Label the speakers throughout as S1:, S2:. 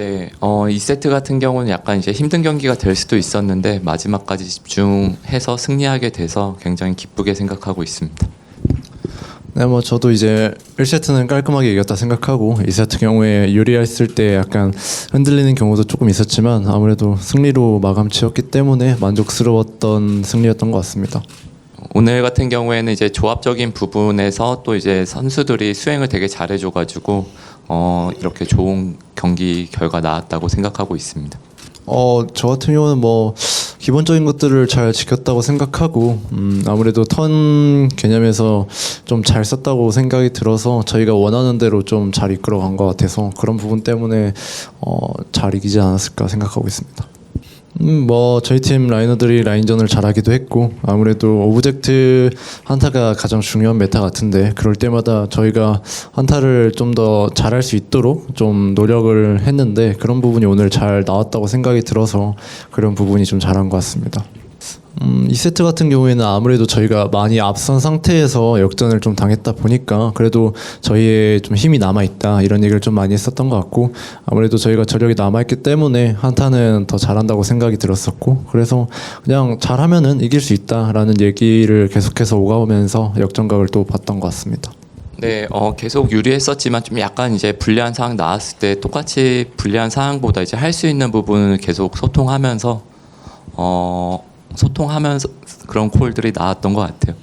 S1: 네, 어, 2세트 같은 경우는 약간 이제 힘든 경기가 될 수도 있었는데 마지막까지 집중해서 승리하게 돼서 굉장히 기쁘게 생각하고 있습니다.
S2: 네, 뭐 저도 이제 1세트는 깔끔하게 이겼다 생각하고 2세트 경우에 유리했을 때 약간 흔들리는 경우도 조금 있었지만 아무래도 승리로 마감 지었기 때문에 만족스러웠던 승리였던 것 같습니다.
S1: 오늘 같은 경우에는 이제 조합적인 부분에서 또 이제 선수들이 수행을 되게 잘해줘가지고 어, 이렇게 좋은 경기 결과 나왔다고 생각하고 있습니다.
S2: 어, 저 같은 경우는 뭐 기본적인 것들을 잘 지켰다고 생각하고 음, 아무래도 턴 개념에서 좀 잘 썼다고 생각이 들어서 저희가 원하는 대로 좀 잘 이끌어간 것 같아서 그런 부분 때문에 어, 잘 이기지 않았을까 생각하고 있습니다. 음, 뭐 저희 팀 라이너들이 라인전을 잘하기도 했고 아무래도 오브젝트 한타가 가장 중요한 메타 같은데 그럴 때마다 저희가 한타를 좀 더 잘할 수 있도록 좀 노력을 했는데 그런 부분이 오늘 잘 나왔다고 생각이 들어서 그런 부분이 좀 잘한 것 같습니다. 음, 2세트 같은 경우에는 아무래도 저희가 많이 앞선 상태에서 역전을 좀 당했다 보니까 그래도 저희의 좀 힘이 남아 있다 이런 얘기를 좀 많이 했었던 것 같고 아무래도 저희가 저력이 남아 있기 때문에 한타는 더 잘한다고 생각이 들었었고 그래서 그냥 잘하면은 이길 수 있다라는 얘기를 계속해서 오가면서 역전각을 또 봤던 것 같습니다.
S1: 네, 어, 계속 유리했었지만 좀 약간 이제 불리한 상황 나왔을 때 똑같이 불리한 상황보다 이제 할 수 있는 부분을 계속 소통하면서 어, 소통하면서 그런 콜들이 나왔던 것 같아요.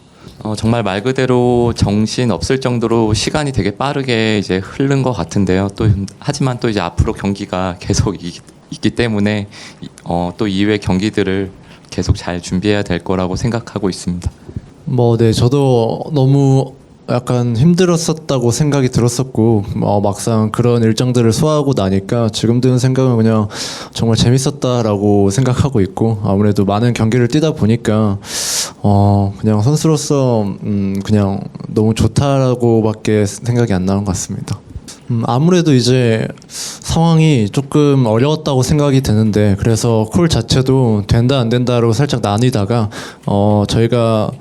S1: 어, 정말 말 그대로 정신 없을 정도로 시간이 되게 빠르게 이제 흐른 것 같은데요. 또 하지만 또 이제 앞으로 경기가 계속 이, 있기 때문에 이- 어, 또 이후의 경기들을 계속 잘 준비해야 될 거라고 생각하고 있습니다.
S2: 뭐, 네, 저도 너무 약간 힘들었었다고 생각이 들었었고, 어, 막상 그런 일정들을 소화하고 나니까 지금 드는 생각은 그냥 정말 재밌었다라고 생각하고 있고, 아무래도 많은 경기를 뛰다 보니까, 어, 그냥 선수로서, 음, 그냥 너무 좋다라고밖에 생각이 안 나는 것 같습니다. 음, 아무래도 이제 상황이 조금 어려웠다고 생각이 드는데 그래서 콜 자체도 된다 안 된다로 살짝 나뉘다가 어 저희가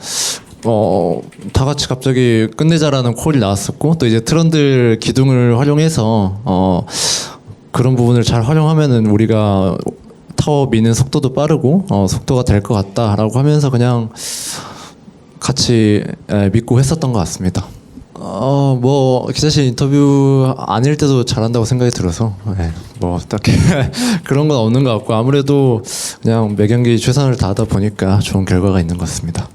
S2: 어, 다 같이 갑자기 끝내자라는 콜이 나왔었고 또 이제 트런들 기둥을 활용해서 어, 그런 부분을 잘 활용하면은 우리가 타워 미는 속도도 빠르고 어, 속도가 될 것 같다라고 하면서 그냥 같이 예, 믿고 했었던 것 같습니다. 어, 뭐 기자실 인터뷰 아닐 때도 잘한다고 생각이 들어서 예, 뭐 딱히 그런 건 없는 것 같고 아무래도 그냥 매 경기 최선을 다하다 보니까 좋은 결과가 있는 것 같습니다.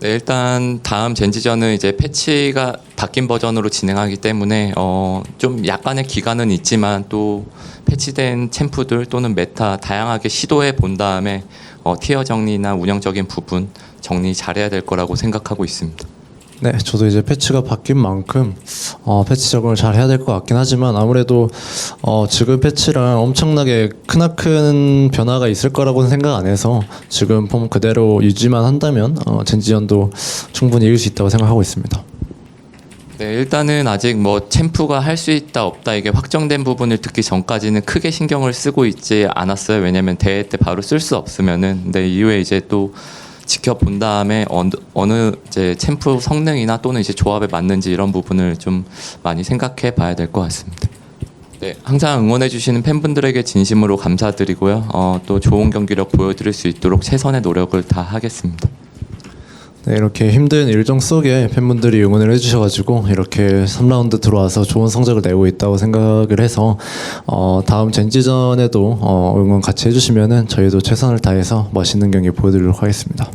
S1: 네, 일단 다음 젠지전은 이제 패치가 바뀐 버전으로 진행하기 때문에 어, 좀 약간의 기간은 있지만 또 패치된 챔프들 또는 메타 다양하게 시도해 본 다음에 어, 티어 정리나 운영적인 부분 정리 잘해야 될 거라고 생각하고 있습니다.
S2: 네, 저도 이제 패치가 바뀐 만큼 어, 패치 적응을 잘 해야 될 것 같긴 하지만 아무래도 어, 지금 패치랑 엄청나게 크나큰 변화가 있을 거라고는 생각 안 해서 지금 폼 그대로 유지만 한다면 어, 젠지전도 충분히 이길 수 있다고 생각하고 있습니다.
S1: 네, 일단은 아직 뭐 챔프가 할 수 있다 없다 이게 확정된 부분을 듣기 전까지는 크게 신경을 쓰고 있지 않았어요. 왜냐면 대회 때 바로 쓸 수 없으면은 근데 이후에 이제 또 지켜본 다음에 어느, 어느 이제 챔프 성능이나 또는 이제 조합에 맞는지 이런 부분을 좀 많이 생각해 봐야 될 것 같습니다. 네, 항상 응원해 주시는 팬분들에게 진심으로 감사드리고요. 어, 또 좋은 경기력 보여드릴 수 있도록 최선의 노력을 다 하겠습니다.
S2: 네, 이렇게 힘든 일정 속에 팬분들이 응원을 해주셔가지고 이렇게 3라운드 들어와서 좋은 성적을 내고 있다고 생각을 해서 어, 다음 젠지전에도 어, 응원 같이 해주시면은 저희도 최선을 다해서 멋있는 경기 보여드리도록 하겠습니다.